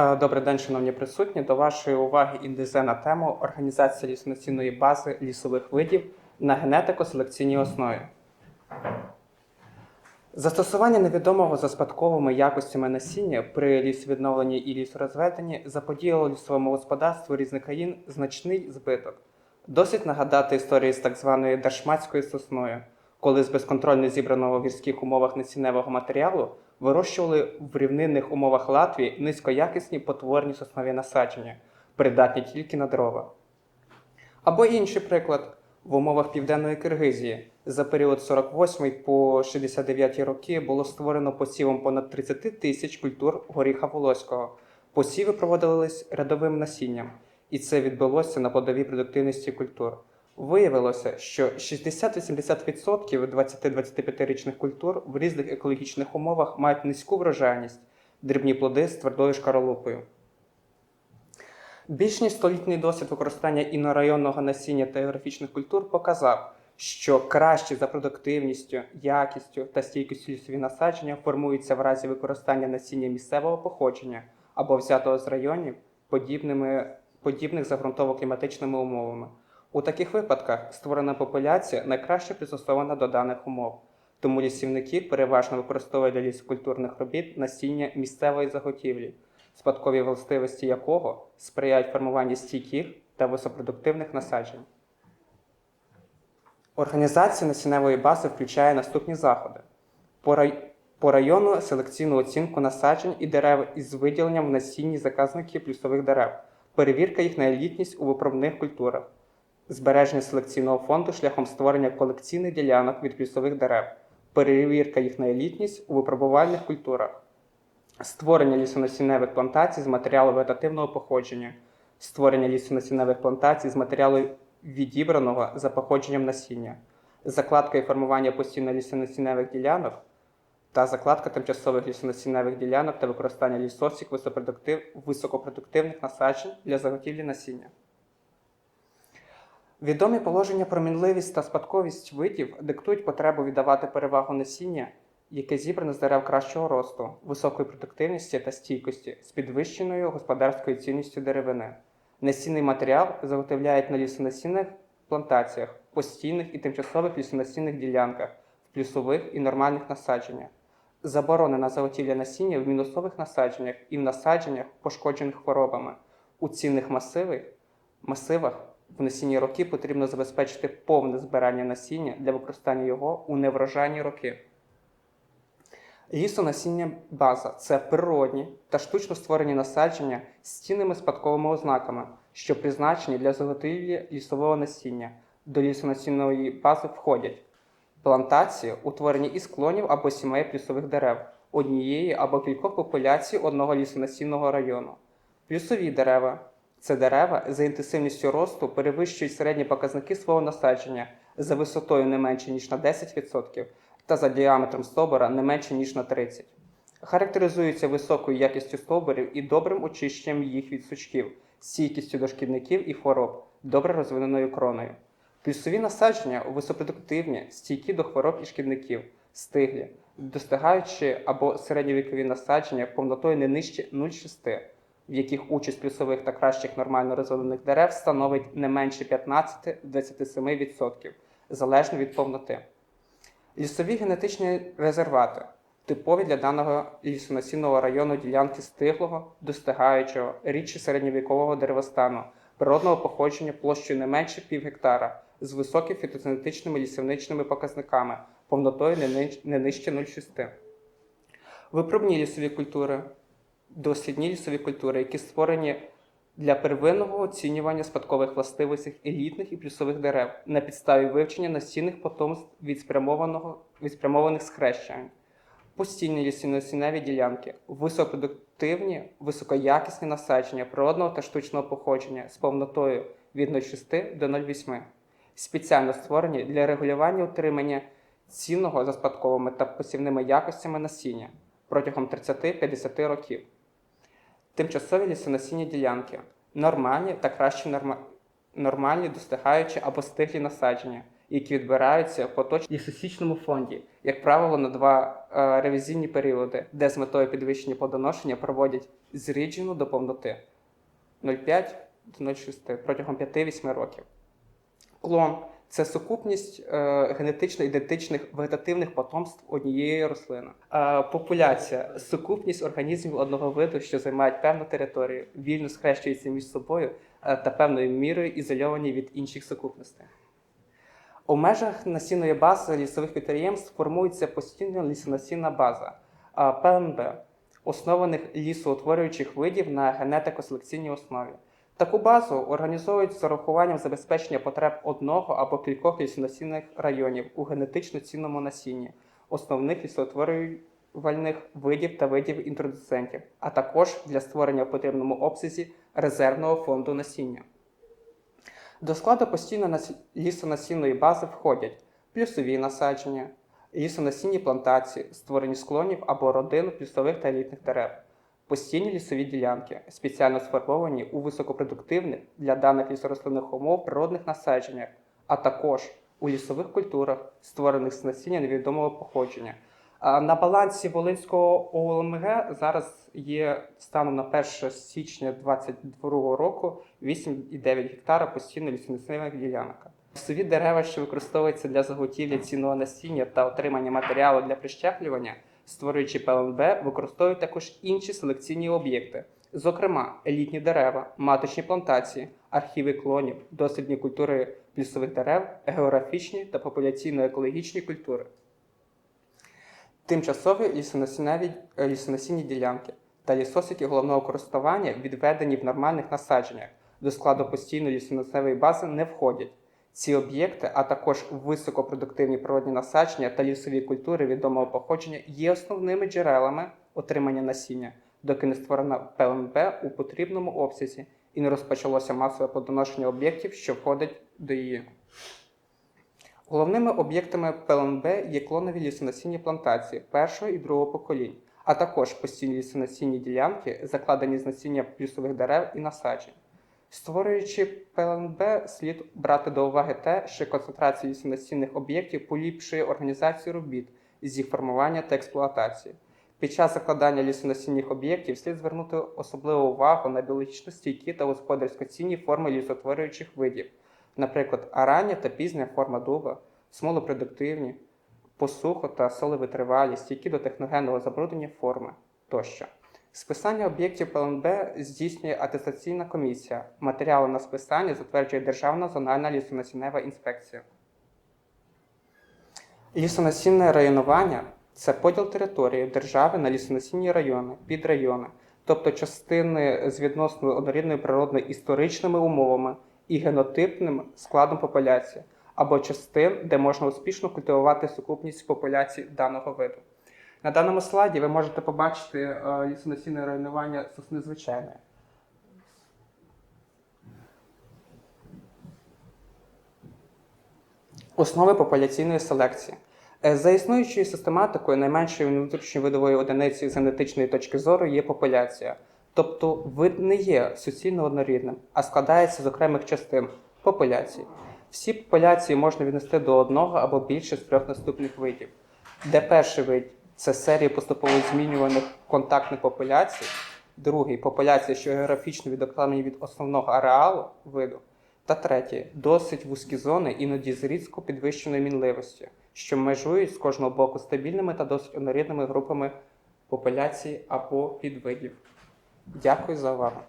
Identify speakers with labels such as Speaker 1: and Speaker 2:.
Speaker 1: Е, Добрий день, шановні присутні. До вашої уваги індезе на тему організація лісоносінної бази лісових видів на генетико-селекційній основі. Застосування невідомого за спадковими якостями насіння при лісовідновленні і лісорозведенні заподіяло лісовому господарству різних країн значний збиток. Досить нагадати історію з так званою дашматською сосною, коли з безконтрольно зібраного в гірських умовах насінневого матеріалу вирощували в рівнинних умовах Латвії низькоякісні потворні соснові насадження, придатні тільки на дрова. Або інший приклад в умовах південної Киргизії за період 48 по 69 роки було створено посівом понад 30 тисяч культур горіха волоського. Посіви проводились рядовим насінням, і це відбулося на плодовій продуктивності культур. Виявилося, що 60-80% 20-25-річних культур в різних екологічних умовах мають низьку врожайність, дрібні плоди з твердою шкаролупою. Більш ніж столітній досвід використання інорайонного насіння та географічних культур показав, що кращі за продуктивністю, якістю та стійкістю лісові насадження формуються в разі використання насіння місцевого походження або взятого з районів подібними, подібних за ґрунтово-кліматичними умовами. У таких випадках створена популяція найкраще пристосована до даних умов, тому лісівники переважно використовують для лісокультурних робіт насіння місцевої заготівлі, спадкові властивості якого сприяють формуванню стійких та висопродуктивних насаджень. Організація насінневої бази включає наступні заходи: по, по району селекційну оцінку насаджень і дерев із виділенням в насінні заказників плюсових дерев, перевірка їх на елітність у виправних культурах, збереження селекційного фонду шляхом створення колекційних ділянок від плюсових дерев, перевірка їх на елітність у випробувальних культурах, створення лісонасінневих плантацій з матеріалу вегетативного походження, створення лісонасінневих плантацій з матеріалу відібраного за походженням насіння, закладка і формування постійно лісонасінневих ділянок та закладка тимчасових лісонасінневих ділянок та використання лісосік високопродуктив... високопродуктивних насаджень для заготівлі насіння. Відомі положення про мінливість та спадковість видів диктують потребу віддавати перевагу насіння, яке зібране з дерев кращого росту, високої продуктивності та стійкості з підвищеною господарською цінністю деревини. Насінний матеріал заготовляють на лісонасінних плантаціях, постійних і тимчасових лісонасінних ділянках, в плюсових і нормальних насадженнях. Заборонена заготівля насіння в мінусових насадженнях і в насадженнях, пошкоджених хворобами. У цінних масивах, масивах в насінні роки потрібно забезпечити повне збирання насіння для використання його у неврожайні роки. Лісонасіння база це природні та штучно створені насадження з цінними спадковими ознаками, що призначені для заготівлі лісового насіння. До лісонасінної бази входять плантації, утворені із клонів або сімей плюсових дерев, однієї або кількох популяцій одного лісонасінного району. Плюсові дерева це дерева за інтенсивністю росту перевищують середні показники свого насадження за висотою не менше ніж на 10% та за діаметром стовбура не менше ніж на 30%. Характеризуються високою якістю стовбурів і добрим очищенням їх від сучків, стійкістю до шкідників і хвороб, добре розвиненою кроною. Плюсові насадження висопродуктивні, стійкі до хвороб і шкідників, стиглі, достигаючи або середньовікові насадження повнотою не нижче 0,6, в яких участь плюсових та кращих нормально розвинених дерев становить не менше 15-27%, залежно від повноти. Лісові генетичні резервати типові для даного лісонасінного району ділянки стиглого, достигаючого, рідше середньовікового деревостану, природного походження площею не менше пів гектара, з високими фітоценетичними лісівничними показниками, повнотою не нижче 0,6. Випробні лісові культури, дослідні лісові культури, які створені для первинного оцінювання спадкових властивостей елітних і плюсових дерев на підставі вивчення насінних потомств від, від спрямованих схрещень, постійні лісіносіневі ділянки, високопродуктивні, високоякісні насадження природного та штучного походження з повнотою від 0,6 до 0,8, спеціально створені для регулювання утримання цінного за спадковими та посівними якостями насіння протягом 30-50 років. Тимчасові лісонасінні ділянки нормальні та краще норма... нормальні достигаючі або стиглі насадження, які відбираються в поточному лісосічному фонді, як правило, на два е, ревізійні періоди, де з метою підвищення плодоношення проводять зріджену до повноти 0,5 до 0,6 протягом 5-8 років. Клон це сукупність е, генетично ідентичних вегетативних потомств однієї рослини. Е, популяція сукупність організмів одного виду, що займають певну територію, вільно схрещуються між собою е, та певною мірою ізольовані від інших сукупностей. У межах насінної бази лісових підприємств формується постійна лісонасінна база ПНБ, основаних лісоутворюючих видів на генетико-селекційній основі. Таку базу організовують з урахуванням забезпечення потреб одного або кількох лісонасінних районів у генетично цінному насінні, основних лісоутворювальних видів та видів інтродуцентів, а також для створення в потрібному обсязі резервного фонду насіння. До складу постійно лісонасінної бази входять плюсові насадження, лісонасінні плантації, створені склонів або родин плюсових та елітних дерев, постійні лісові ділянки, спеціально сформовані у високопродуктивних для даних лісорослинних умов природних насадженнях, а також у лісових культурах, створених з насіння невідомого походження. На балансі Волинського ОЛМГ зараз є станом на 1 січня 2022 року 8,9 гектара постійно лісонасильних ділянок. Лісові дерева, що використовуються для заготівлі цінного насіння та отримання матеріалу для прищеплювання, створюючи ПЛНБ, використовують також інші селекційні об'єкти, зокрема елітні дерева, маточні плантації, архіви клонів, дослідні культури лісових дерев, географічні та популяційно-екологічні культури. Тимчасові лісонасінневі- е, лісонасінні ділянки та лісосики головного користування, відведені в нормальних насадженнях, до складу постійної лісонасінневої бази не входять. Ці об'єкти, а також високопродуктивні природні насадження та лісові культури відомого походження є основними джерелами отримання насіння, доки не створена ПЛНБ у потрібному обсязі і не розпочалося масове плодоношення об'єктів, що входять до її. Головними об'єктами ПЛНБ є клонові лісонасінні плантації першого і другого поколінь, а також постійні лісонасінні ділянки, закладені з насіння плюсових дерев і насаджень. Створюючи ПЛНБ, слід брати до уваги те, що концентрація лісонасінних об'єктів поліпшує організацію робіт з їх формування та експлуатації. Під час закладання лісонасінних об'єктів слід звернути особливу увагу на біологічно стійкі та господарсько цінні форми лісотворюючих видів, наприклад, рання та пізня форма дуба, смолопродуктивні, посухо та солевитривалі, стійкі до техногенного забруднення форми тощо. Списання об'єктів ПЛНБ здійснює атестаційна комісія. Матеріали на списання затверджує Державна зональна лісонасіннева інспекція. Лісонасінне районування це поділ території держави на лісонасінні райони, підрайони, тобто частини з відносно однорідною природно-історичними умовами і генотипним складом популяції, або частин, де можна успішно культивувати сукупність популяцій даного виду. На даному слайді ви можете побачити е, лісонасінне районування сосни звичайної. Основи популяційної селекції. Е, За існуючою систематикою, найменшою внутрішньовидовою одиницею з генетичної точки зору є популяція. Тобто вид не є суцільно однорідним, а складається з окремих частин популяції. Всі популяції можна віднести до одного або більше з трьох наступних видів, де перший вид це серія поступово змінюваних контактних популяцій, другий популяція, що географічно відокремлені від основного ареалу виду, та третє досить вузькі зони, іноді з різко підвищеною мінливостю, що межують з кожного боку стабільними та досить однорідними групами популяцій або підвидів. Дякую за увагу.